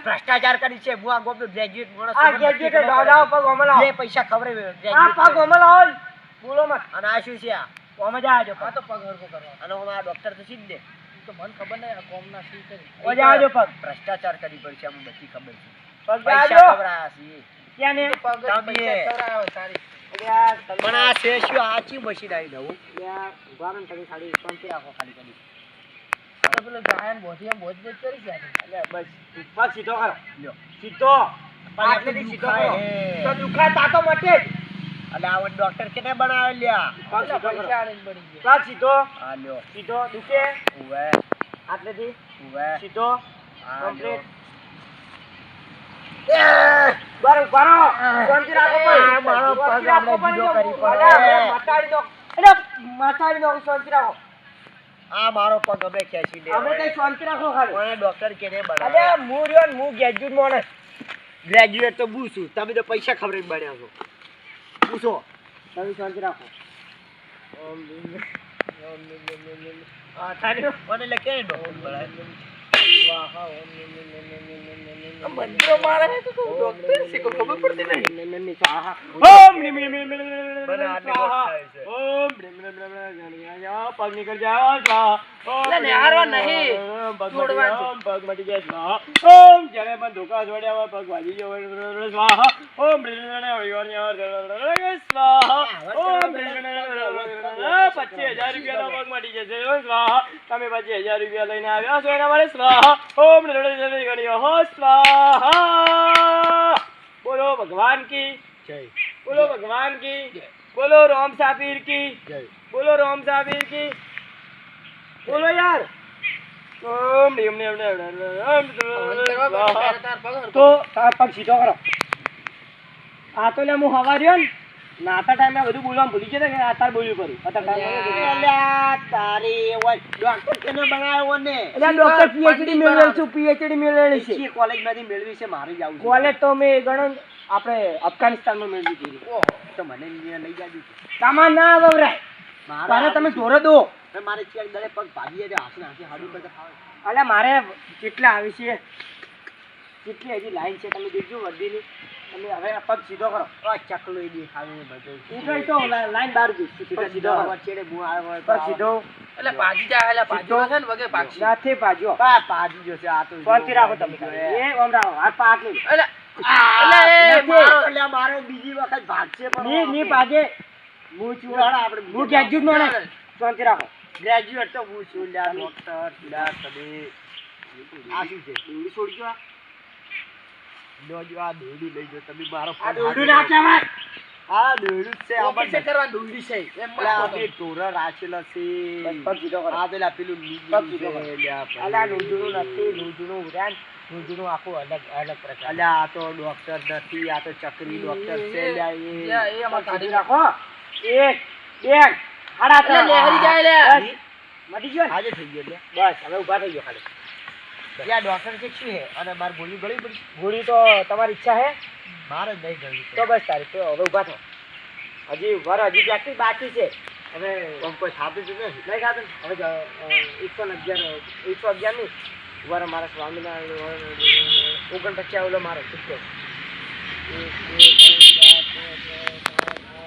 ભ્રષ્ટાચાર કરી છે. હું આ ગોપનો ગ્રેજ્યુએટ માણસ પૈસા. બોલો મત અને આ શું છે? આ? ઓમાં જા આજો પગ. તો પગ હરખો કરવા અને હું આ ડોક્ટર તો જ ને તો મને ખબર નહીં આ કોમના શું ઓમાં આજો પગ. ભ્રષ્ટાચાર કરી પડશે અમને બધી ખબર છે. પણ આ છે. શું આ ચી મશીન આવી નવું અરે આ ઊભા રહો ને તમે ખાલી શાંતિ રાખો ખાલી ખાલી. પેલો જાયન બોધી એમ કરી છે એટલે બસ. સીધો કરો. લ્યો. સીધો. સીધો કરો. તો દુખાય તાતો મટે જ. એટલે આ ડોક્ટર કેને બનાવે લ્યા? પગ સીધો કરો. પગ સીધો. હા લ્યો. સીધો દુખે. ઉવે. આટલેથી ઉવે. સીધો. કમ્પ્લીટ બાર શાંતિ રાખો પણ. આ મારો પગ શાંતિ પણ બીજો જો. કરી અલા, પડે. હવે મટાડી દો. અરે મટાડી દો શાંતિ રાખો. આ મારો પગ અમે ખેંચી લે અમે કઈ શાંતિ રાખો ખાલી. પણ ડોક્ટર અરે હું રહ્યો ને હું ગ્રેજ્યુએટ માણસ ગ્રેજ્યુએટ તો છું. તમે તો પૈસા ખબર બન્યા છો. પૂછો તમે શાંતિ રાખો. આ મને કેને ડોક્ટર મંત્રો મારે તો ડોક્ટર છે કોઈ ખબર પડતી નહીં ઓમ નિમ નિમ નિમ નિમ નિમ નિમ મને આટલી સ્વાહા. વાત થાય છે. ઓમ નિમ નિમ નિમ નિમ નિમ જાઓ, પગ નીકળ જાઓ, સ્વાહા. ઓમ એટલે નિમ નિહાળવા નિમ નિમ નહીં. નિમ, પગ મટી જાય, ઓમ પગ મટી જાય, સ્વાહા. ઓમ જ્યારે પણ ધોકા જોડ્યા હોય, પગ વાગી ગયો સ્વાહા. ઓમ નિમ નિમ નિમ નિમ, સ્વાહા. ઓમ નિમ નિમ નિમ નિમ, પચીસ હજાર રૂપિયા પગ મટી જશે, સ્વાહા. તમે પચીસ હજાર રૂપિયા લઈને આવ્યા છો એના માટે સ્વાહા. ઓમ બોલો ભગવાન કી જય. બોલો ભગવાન કી બોલો રોમ સાબીર કી જય. બોલો રોમ સાબીર કી. બોલો યાર. ઓમ નિયમ નિયમ નિયમ તો તાર પગ સીધો કરો. આ તો લે હું હવા રહ્યો ને. નાતા ટાઈમે બધું બોલવાનું ભૂલી ગયો કે આ બોલ્યું કરું અત્યારે તાર બોલ્યું કરું. અલ્યા તારી ઓય ડોક્ટર કેને બનાવ્યો ને? એટલે ડોક્ટર પીએચડી મેળવેલ છું પીએચડી મેળવેલી છે. એચી કોલેજમાંથી મેળવી છે? મારે જ કોલેજ તો મેં ગણો આપણે અફઘાનિસ્તાનમાં મેળવી હતી તો મને લઈ જાજો. તામાં ના વવરાય મારે તમે ઢોરો દો. મારે ચેક દળે પગ ભાગી જાય હાથે હાથે હાડું કરતા ખાવે. અલ્યા મારે કેટલા આવી છે? કેટલી હજી લાઈન છે તમે જોજો વર્દીની. તમે હવે પગ સીધો કરો. આ ચકલો એ દેખાવે બધું ઈ તો લાઈન બાર ગઈ સીધો સીધો કરો. બુ આવે પગ સીધો. એટલે ભાજી જાય એટલે પાજી છે ને વગે ભાગશે નાથે પાજો. પા પાડી જશે. આ તો શાંતિ રાખો તમે એ ઓમરાવ આ હાથ લે એટલે. મારો- બીજી વખત ભાગશે પણ ની ની પાજે હું છું આપણે હું ગ્રેજ્યુએટ શાંતિ રાખો. ગ્રેજ્યુએટ તો હું છું લ્યા ડોક્ટર લ્યા તમે આ શું છે? છોડજો આ? લો જો આ લઈ તમે મારો આ ના કહેવાય આ છે આમાં છે એમ ટોરા રાખેલા છે. આ પેલા પેલું નથી ઉડાન આખું અલગ અલગ પ્રકાર. અલ્યા આ તો ડોક્ટર નથી આ તો ચકરી ડોક્ટર છે એ. યા, એ અમારે પગ કાઢી રાખો એક બે હાડા ત્રણ. લહેરી જાય લે. મટી ગયો? આજે થઈ ગયો બસ હવે ઊભા થઈ ગયો ખાલી. લ્યા ડોક્ટર છે શું છે? અને માર ગોળી ગળી પડી. ગોળી તો તમારી ઈચ્છા હે મારે જ નહીં ગળી તો બસ તારી તો હવે ઊભા થો હજી વર હજી પ્રેક્ટિસ બાકી છે. હવે કોઈ સાથે જ નહીં. નહીં ખાતું? હવે એકસો ને અગિયાર એકસો અગિયારની વર મારા સ્વામિનારાયણ ઓગણપચાસ ઓલો મારો સિત્તેર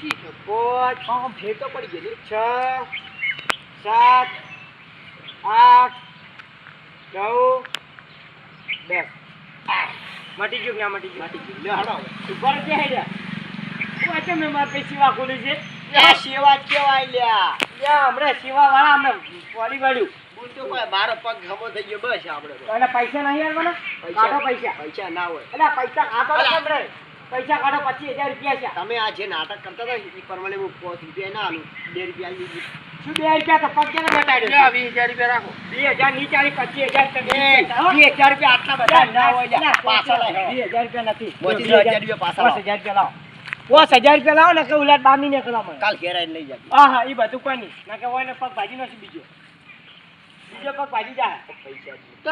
છી. પાંચ આમ ફેર પડી ગયેલી છ સાત આઠ નવ દસ. મટી ગયું ના મટી ગયું? મટી હડો ઉપર હું મેં મારી ખોલી છે? સેવા કેવાય લ્યા. યા હમણાં સેવા વાળા અમને વાળી વાળ્યું મારો પગ ખમો થઈ ગયો. બસ આપડે. પૈસા નહીં આવવાના? પૈસા. પૈસા. ના હોય. એટલે પૈસા રે? પૈસા કાઢો પચીસ હજાર રૂપિયા છે. તમે આ જે નાટક કરતા હતા એ પ્રમાણે હું પાંચ રૂપિયા ના આલું. બે રૂપિયા આલી શું બે રૂપિયા? તો પગ કેને બતાડ્યો વીસ હજાર રૂપિયા રાખો. બે હજારની ચાલી પચીસ હજાર. વીસ હજાર રૂપિયા આટલા બધા ના હોય લ્યા. ના, પાછા લાવો. હજાર. રૂપિયા નથી. પચીસ હજાર રૂપિયા પાછા લાવો. પાંચ હજાર રૂપિયા લાવો. પાંચ હજાર રૂપિયા લાવો ને કે ઉલાટ બાંધી ને કરો કાલ ઘેરાઈ લઈ જાય હા હા એ બધું કોઈ નહીં. ના કે હોય ને પગ ભાજી નો છે બીજો. બીજો પગ ભાજી જાય તો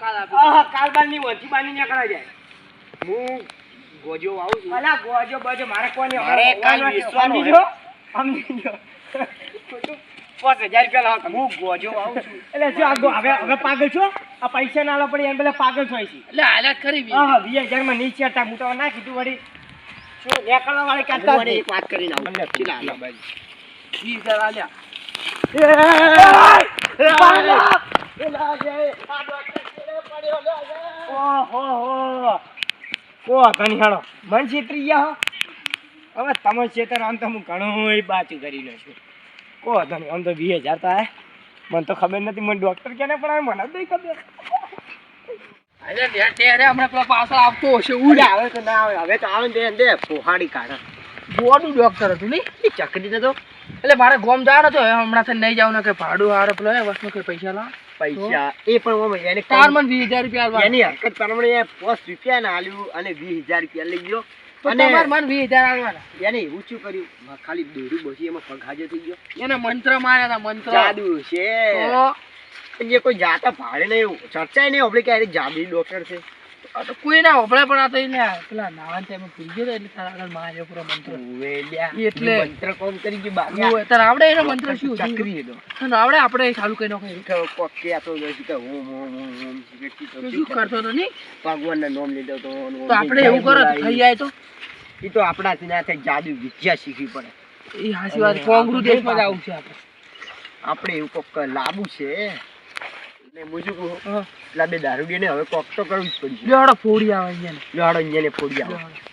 કાલ કાલ બારની વંચી બાંધી ને કરાય જાય. હું ગોજો આવું છું અલા ગોજો બોજો મારે કોઈ મારે કાલ વિશ્વાનો હે. જો સમજી જો પાંચ હજાર રૂપિયા લાવો તમે હું ગોજો આવું છું એટલે જો આ હવે હવે પાગલ છો આ પૈસા ના લો પડી એમ પેલા પાગલ છો છે એટલે હાલત ખરી વીસ. હા હા વીસ હજારમાં નીચે હતા હું તો ના કીધું વળી શું નેકળવા વાળી હું એક વાત કરીને આવું મને ચીલા આલો. વીસ હજાર આલ્યા. મન છેતરી ગયા હો? હવે તમે છેતર આમ તો હું ઘણું બાચું કરી લઉં છું. કો નહીં આમ તો વીસ હજાર તો આયા. મને તો ખબર નથી મને ડોક્ટર ક્યારે પણ આવે મને નહીં ખબર. અરે લે, હમણાં પેલા પાછળ આપતો હશે ઉડે. આવે તો ના આવે હવે તો આવે દે દે પોહાડી કાઢે. ડોક્ટર હતું નહીં એ ચકડી તો એટલે મારે ગોમ જવાનો હતો હમણાં થી નહીં જાવ ને કે ભાડું હારો પેલો વસ્તુ કઈ પૈસા લાવ. પૈસા. એ પણ ઓમ એને તાર મને વીસ હજાર રૂપિયા આલવા. એની હરકત પ્રમાણે એ રૂપિયા ને આલ્યું અને વીસ હજાર રૂપિયા લઈ ગયો. અને તમારે મને વીસ આલવાના. એને એવું શું કર્યું? ખાલી દોરી બસી એમાં પગ થઈ ગયો. એને મંત્ર માર્યા હતા મંત્ર. જાદુ છે. એ કોઈ જાતા ભાડે નહીં ચર્ચાય નહીં આપણે કે જાદુ ડોક્ટર છે. કોઈ ના હોભળે પણ આ તો એને પેલા નાવાન ટાઈમે ભૂલી ગયો એટલે તારા આગળ માર્યો પૂરો મંત્ર એટલે. મંત્ર કોમ કરી ગયું બાકી ઓય, આવડે એનો મંત્ર શું હતું? હતો તને આવડે આપણે ચાલુ કરી નાખો તો આ તો કે ઓમ ઓમ ઓમ ઓમ શીખે શીખે તો શું કરતો તો નહીં? ભગવાનના નામ લીધો તો તો આપણે એવું કરો થઈ જાય તો. એ તો આપણાથી ના થાય જાદુ વિદ્યા શીખવી પડે. એ હાસી વાત કોંગરુ દેશમાં જ આવું છે આપણે. આપણે એવું કોક લાબુ છે. ને. પેલા બે દારૂડિયાને હવે કોક તો કરવું જ પડશે લેવડો ફોડી આવે અહીંયા લાડો અહીંયા ફોડી આવો લેવડો.